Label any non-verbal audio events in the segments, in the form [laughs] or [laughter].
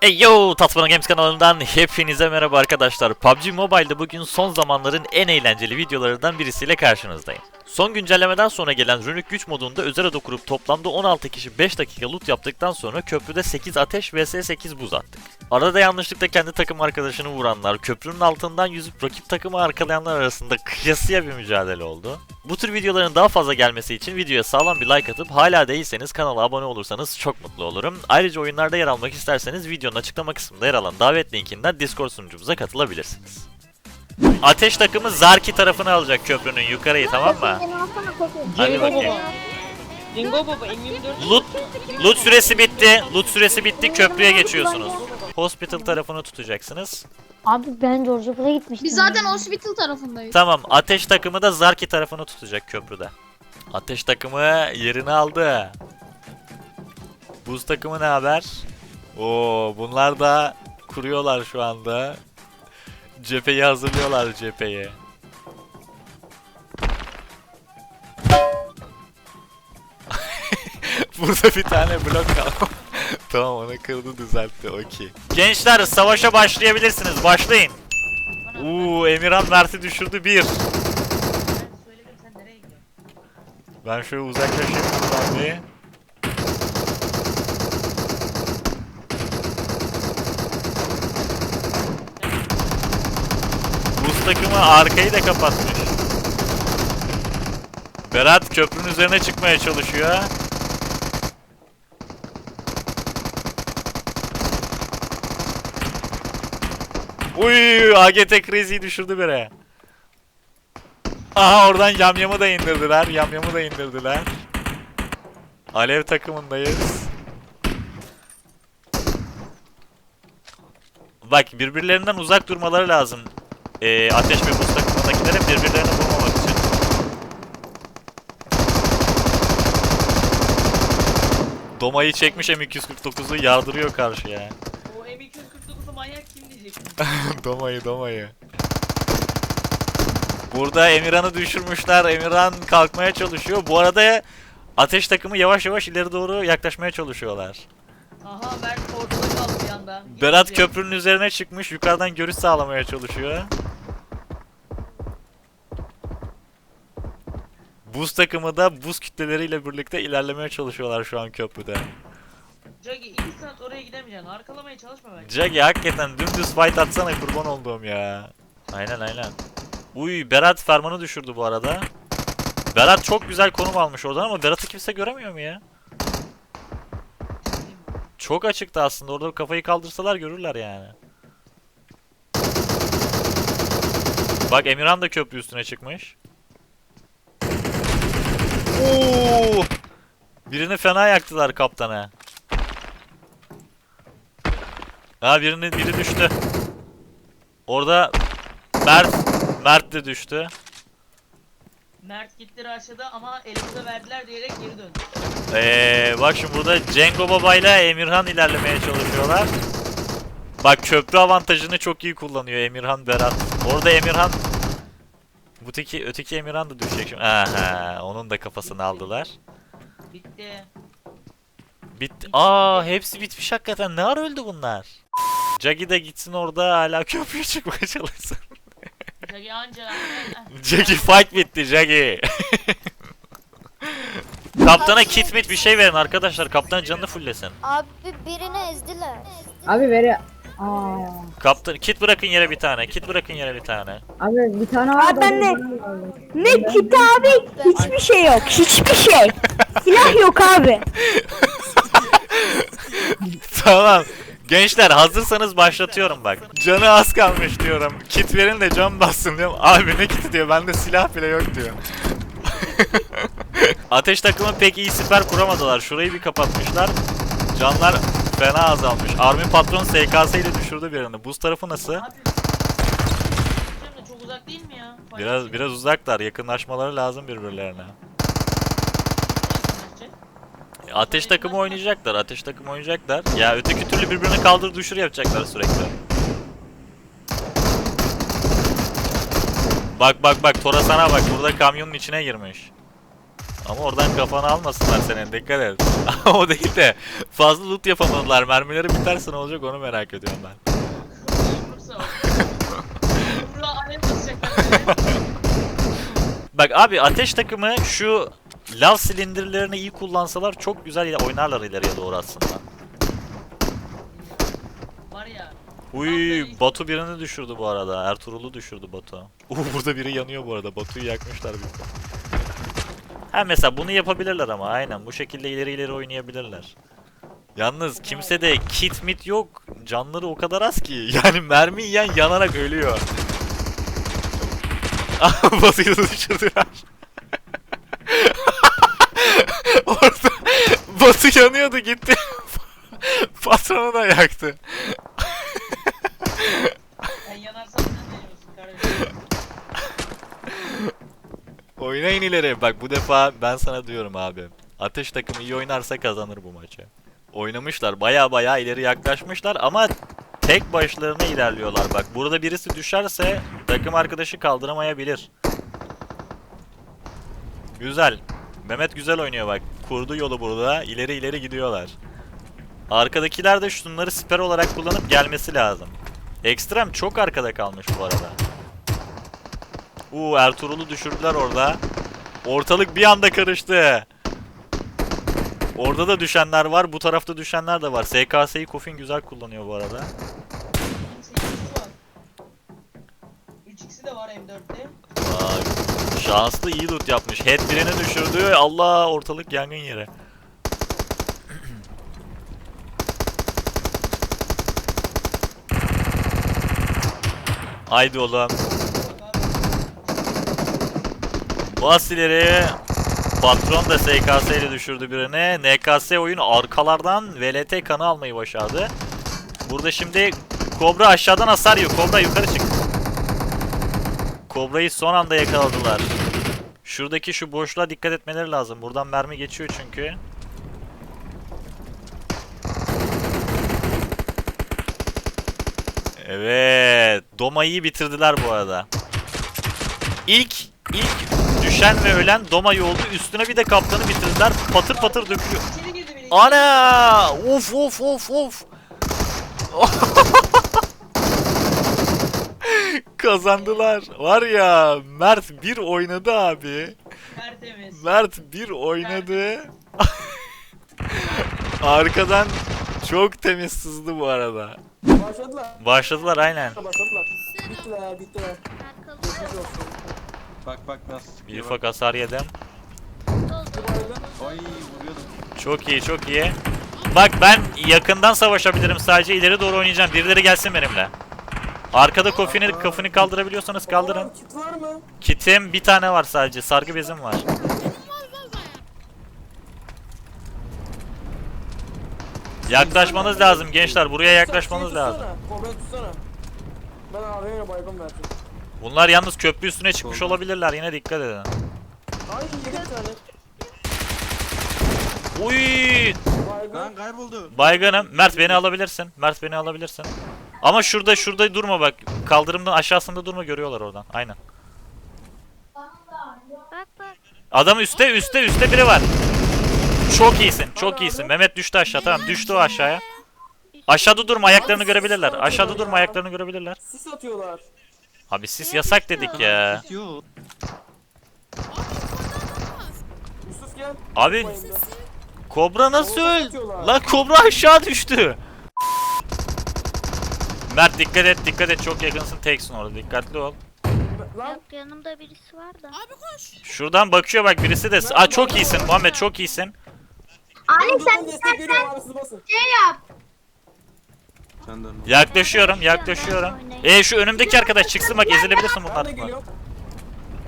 Hey yo Tatmana Games kanalından hepinize merhaba arkadaşlar. PUBG Mobile'de bugün son zamanların en eğlenceli videolarından birisiyle karşınızdayım. Son güncellemeden sonra gelen Runic güç modunda özel oda kurup toplamda 16 kişi 5 dakika loot yaptıktan sonra köprüde 8 ateş vs 8 buz attık. Arada yanlışlıkla kendi takım arkadaşını vuranlar, köprünün altından yüzüp rakip takımı arkalayanlar arasında kıyasıya bir mücadele oldu. Bu tür videoların daha fazla gelmesi için videoya sağlam bir like atıp hala değilseniz kanala abone olursanız çok mutlu olurum. Ayrıca oyunlarda yer almak isterseniz videonun açıklama kısmında yer alan davet linkinden Discord sunucumuza katılabilirsiniz. Ateş takımı Zarki tarafını alacak köprünün yukarıyı tamam mı? Hadi bakayım. Jingo Baba M24 Loot, loot süresi bitti. Loot süresi bitti. Köprüye geçiyorsunuz. Hospital tarafını tutacaksınız. Abi ben George Bull'a gitmiştim. Biz zaten ya. hospital tarafındayız. Tamam. Ateş takımı da Zarki tarafını tutacak köprüde. Ateş takımı yerini aldı. Buz takımı ne haber? Oo, bunlar da kuruyorlar şu anda. Cepheyi hazırlıyorlar cepheyi. [laughs] Burada bir tane blok kaldı. [laughs] tamam onu kırdı düzeltti okey. Gençler savaşa başlayabilirsiniz başlayın. Uuu Emirhan Mert'i düşürdü bir. Ben şöyle uzaklaşayım buradan bir. Buz takımı arkayı da kapatmış. Berat köprünün üzerine çıkmaya çalışıyor. Uy, AGT krizi düşürdü biri. Aha oradan yamyamı da indirdiler. Yamyamı da indirdiler. Alev takımındayız. Bak birbirlerinden uzak durmaları lazım. Ee, ateş ve buz takımındakilerin birbirlerini vurmamak için. Domayı çekmiş M249'u yardırıyor karşıya. O M249'u manyak kim diyeceksin? [laughs] domayı domayı. Burada Emirhan'ı düşürmüşler. Emirhan kalkmaya çalışıyor. Bu arada ateş takımı yavaş yavaş ileri doğru yaklaşmaya çalışıyorlar. Aha Mert ortada kaldı bir anda. Berat köprünün üzerine çıkmış. Yukarıdan görüş sağlamaya çalışıyor. Buz takımı da buz kütleleriyle birlikte ilerlemeye çalışıyorlar şu an köprüde. Jaggy 2 saat oraya gidemeyeceksin. Arkalamaya çalışma bence. Jaggy hakikaten dümdüz fight atsana kurban olduğum ya. Aynen aynen. Uy Berat fermanı düşürdü bu arada. Berat çok güzel konum almış oradan ama Berat'ı kimse göremiyor mu ya? Çok açıktı aslında orada kafayı kaldırsalar görürler yani. Bak Emirhan da köprü üstüne çıkmış. Oo! Birini fena yaktılar kaptana. Ha birini biri düştü. Orada Mert Mert de düştü. Mert gitti aşağıda ama elimize verdiler diyerek geri döndü. Ee, bak şimdi burada Cengo Baba ile Emirhan ilerlemeye çalışıyorlar. Bak köprü avantajını çok iyi kullanıyor Emirhan Berat. Orada Emirhan bu teki, öteki Emirhan da düşecek şimdi. Aha, onun da kafasını aldılar. Bitti. Bitti. Aa, hepsi bitmiş hakikaten. Ne ara öldü bunlar? Jaggy de gitsin orada hala [laughs] köprüye çıkmaya çalışsın. Jaggy anca. [laughs] Jaggy fight bitti Jaggy. Kaptana kit mit bir şey verin arkadaşlar. Kaptan canını fulllesin. Abi birini ezdiler. Abi veri... Aa, Kaptan kit bırakın yere bir tane. Kit bırakın yere bir tane. abi bir tane var. Abi ben de- Ne kiti abi? Hiçbir şey yok. Hiçbir şey. [laughs] Silah yok abi. tamam. Gençler hazırsanız başlatıyorum bak. Canı az kalmış diyorum. Kit verin de can bassın diyorum. Abi ne kiti diyor. Bende silah bile yok diyor. [laughs] Ateş takımı pek iyi siper kuramadılar. Şurayı bir kapatmışlar. Canlar fena azalmış. Armin patron SKS ile düşürdü birini. Buz tarafı nasıl? Abi. Çok uzak değil mi ya? Biraz biraz uzaklar. Yakınlaşmaları lazım birbirlerine. Ateş takımı oynayacaklar. Ateş takımı oynayacaklar. Ya öteki türlü birbirini kaldır düşür yapacaklar sürekli. Bak bak bak Tora sana bak burada kamyonun içine girmiş. Ama oradan kafanı almasınlar senin dikkat et. [laughs] o değil de fazla loot yapamadılar. Mermileri biterse ne olacak onu merak ediyorum ben. [laughs] Bak abi ateş takımı şu lav silindirlerini iyi kullansalar çok güzel oynarlar ileriye doğru aslında. Var ya. Uy Batu birini düşürdü bu arada. Ertuğrul'u düşürdü Batu. [laughs] Uh burada biri yanıyor bu arada. Batu'yu yakmışlar bir Ha mesela bunu yapabilirler ama aynen bu şekilde ileri ileri oynayabilirler. Yalnız kimse de kit mit yok. Canları o kadar az ki. [laughs] Yani mermi yiyen yanarak ölüyor. [laughs] Batu'yu düşürdüler. Orada Batu yanıyordu gitti. Patronu da yaktı. Sen yanarsan sen de yiyorsun kardeşim. Oynayın ileri. Bak bu defa ben sana diyorum abi. Ateş takımı iyi oynarsa kazanır bu maçı. Oynamışlar. Baya baya ileri yaklaşmışlar ama tek başlarına ilerliyorlar. Bak burada birisi düşerse takım arkadaşı kaldıramayabilir. Güzel. Mehmet güzel oynuyor bak. Kurdu yolu burada. İleri ileri gidiyorlar. Arkadakiler de şunları siper olarak kullanıp gelmesi lazım. Ekstrem çok arkada kalmış bu arada. Uuu Ertuğrul'u düşürdüler orada. Ortalık bir anda karıştı. Orada da düşenler var, bu tarafta düşenler de var. SKS'yi Kofin güzel kullanıyor bu arada. 8'i var. 3x'i de var M4'te. Vay, şanslı iyi loot yapmış. Head birini düşürdü. Allah ortalık yangın yeri. [clears throat] Haydi oğlum. Bas ileri. Patron da SKS ile düşürdü birini. NKS oyun arkalardan VLT kanı almayı başardı. Burada şimdi Kobra aşağıdan hasar yiyor. Kobra yukarı çık. Kobra'yı son anda yakaladılar. Şuradaki şu boşluğa dikkat etmeleri lazım. Buradan mermi geçiyor çünkü. Evet. Doma'yı bitirdiler bu arada. İlk ilk düşen ve ölen Doma'yı oldu. Üstüne bir de kaptanı bitirdiler. Patır patır dökülüyor. Ana! Of of of of. Kazandılar. Var ya Mert bir oynadı abi. Tertemiz. Mert bir oynadı. [laughs] Arkadan çok temiz sızdı bu arada. Başladılar. Başladılar aynen. Başladılar. Bittiler, bittiler. Geçmiş olsun. Bak bak nasıl Bir sıkıyor. ufak hasar yedim. Ay vuruyordum. Çok iyi çok iyi. Bak ben yakından savaşabilirim sadece ileri doğru oynayacağım. Birileri gelsin benimle. Arkada kofini, kafını kaldırabiliyorsanız kaldırın. Aa, Kit var mı? Kitim bir tane var sadece. Sargı bezim var. Yaklaşmanız lazım gençler. Buraya yaklaşmanız Şey lazım. tutsana, Kobra tutsana. Ben AVM'ye baygın verdim. Bunlar yalnız köprü üstüne çıkmış olabilirler. Yine dikkat edin. Ay bir tane. Uy! Baygın. Lan kayboldu. Baygınım. Mert beni alabilirsin. Mert beni alabilirsin. Ama şurada şurada durma bak. Kaldırımdan aşağısında durma görüyorlar oradan. Aynen. Adam üstte üstte üstte biri var. Çok iyisin. Çok iyisin. Mehmet düştü aşağı. Tamam düştü o aşağıya. Aşağıda durma ayaklarını görebilirler. Aşağıda durma ayaklarını görebilirler. Sis atıyorlar. Abi siz yasak dedik ya. Yok. Yusuf gel. Abi. Kobra nasıl öl? Lan Kobra aşağı düştü. Mert dikkat et dikkat et çok yakınsın teksin orada dikkatli ol. Lan Yok yanımda birisi var da. Şuradan bakıyor bak birisi de. Aa çok iyisin Muhammed çok iyisin. Ali sen abi siz basın. Sen de Yaklaşıyorum yaklaşıyorum. E şu önümdeki arkadaş çıksın bak ezilebilirsin Ben de bunlar. geliyorum.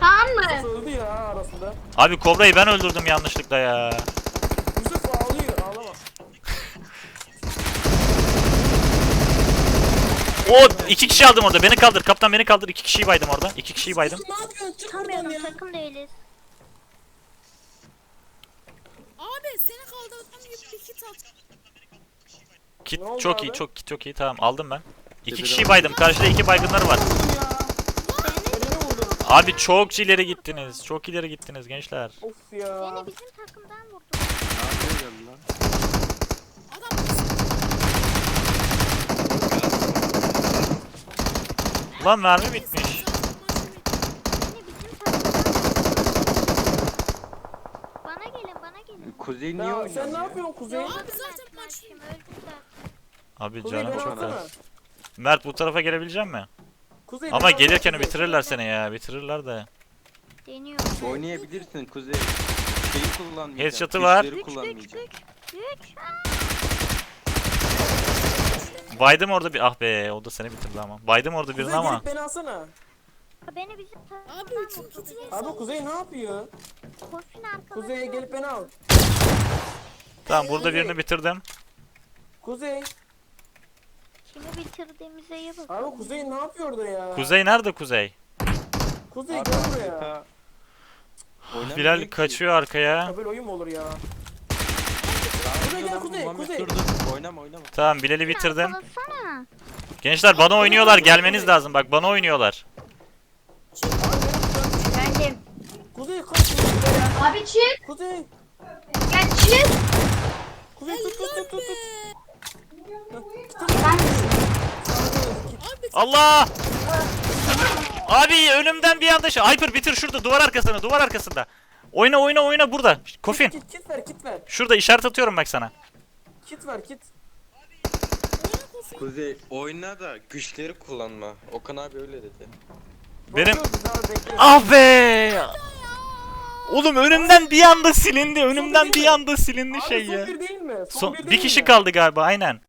Tamam mı? Öldü ya arasında. Abi Kobra'yı ben öldürdüm yanlışlıkla ya. Yusuf ağlıyor ağlama. O iki kişi aldım orada. Beni kaldır. Kaptan beni kaldır. İki kişiyi baydım orada. İki kişiyi baydım. Ne yapıyorsun? Çık buradan ya. Takım değiliz. Abi seni kaldırdım gibi bir kit at. Kit Ne oldu çok abi? iyi çok çok iyi. Tamam aldım ben. İki kişiyi baydım. Karşıda iki baygınları var. Abi çok ileri gittiniz. Çok ileri gittiniz gençler. Of ya. Beni bizim takımdan vurdu. Nereye geldi lan? Adam Lan mermi bitmiş. Beni bizim takımdan Bana gelin bana gelin. Kuzey niye Ya, oynuyor? sen ne yapıyorsun Kuzey? Abi zaten maç öldüm zaten. Abi Kuzey canım beni çok alsana. az. Mert bu tarafa gelebilecek mi? Kuzey Ama beni gelirken alsana. bitirirler seni ya. Bitirirler de. Deniyorum. Oynayabilirsin Kuzey. Şeyi kullanmayacaksın. Headshot'ı var. güçleri kullanmayacaksın. Baydım orada bir ah be o da seni bitirdi ama. Baydım orada Kuzey birini ama. gelip beni alsana. Beni bizim Abi vurdu. Abi Kuzey ne yapıyor? Arkalarına. Kuzey'e gelip beni al. Tamam burada birini bitirdim. Kuzey. Kimi bitirdiğimize iyi bak. Abi Kuzey ne yapıyor orada ya? Kuzey nerede Kuzey? Kuzey gel buraya. Oynamıyor Bilal ki. kaçıyor arkaya. Ya böyle oyun mu olur ya? Kuzey gel, Kuzey, Muhammed Kuzey. dur dur. Oynama oynama. Tamam Bilal'i bitirdim. Arkalasana. Gençler bana oynuyorlar. Gelmeniz lazım. Bak bana oynuyorlar. Efendim. Kuzey kaç. Abi çık. Kuzey. Gel çık. Kuzey tut tut tut tut. tut. Allah! Abi önümden bir anda şey. Hyper bitir şurada duvar arkasında duvar arkasında. Oyna oyna oyna burada. Kofin. Kit kit ver kit ver. Şurada işaret atıyorum bak sana. Kit ver kit. Kuzey oyna da güçleri kullanma. Okan abi öyle dedi. Benim-. Ah be! Oğlum önümden bir anda silindi. Önümden bir anda silindi şey son ya. bir değil mi? Son, Son, bir kişi kaldı galiba aynen.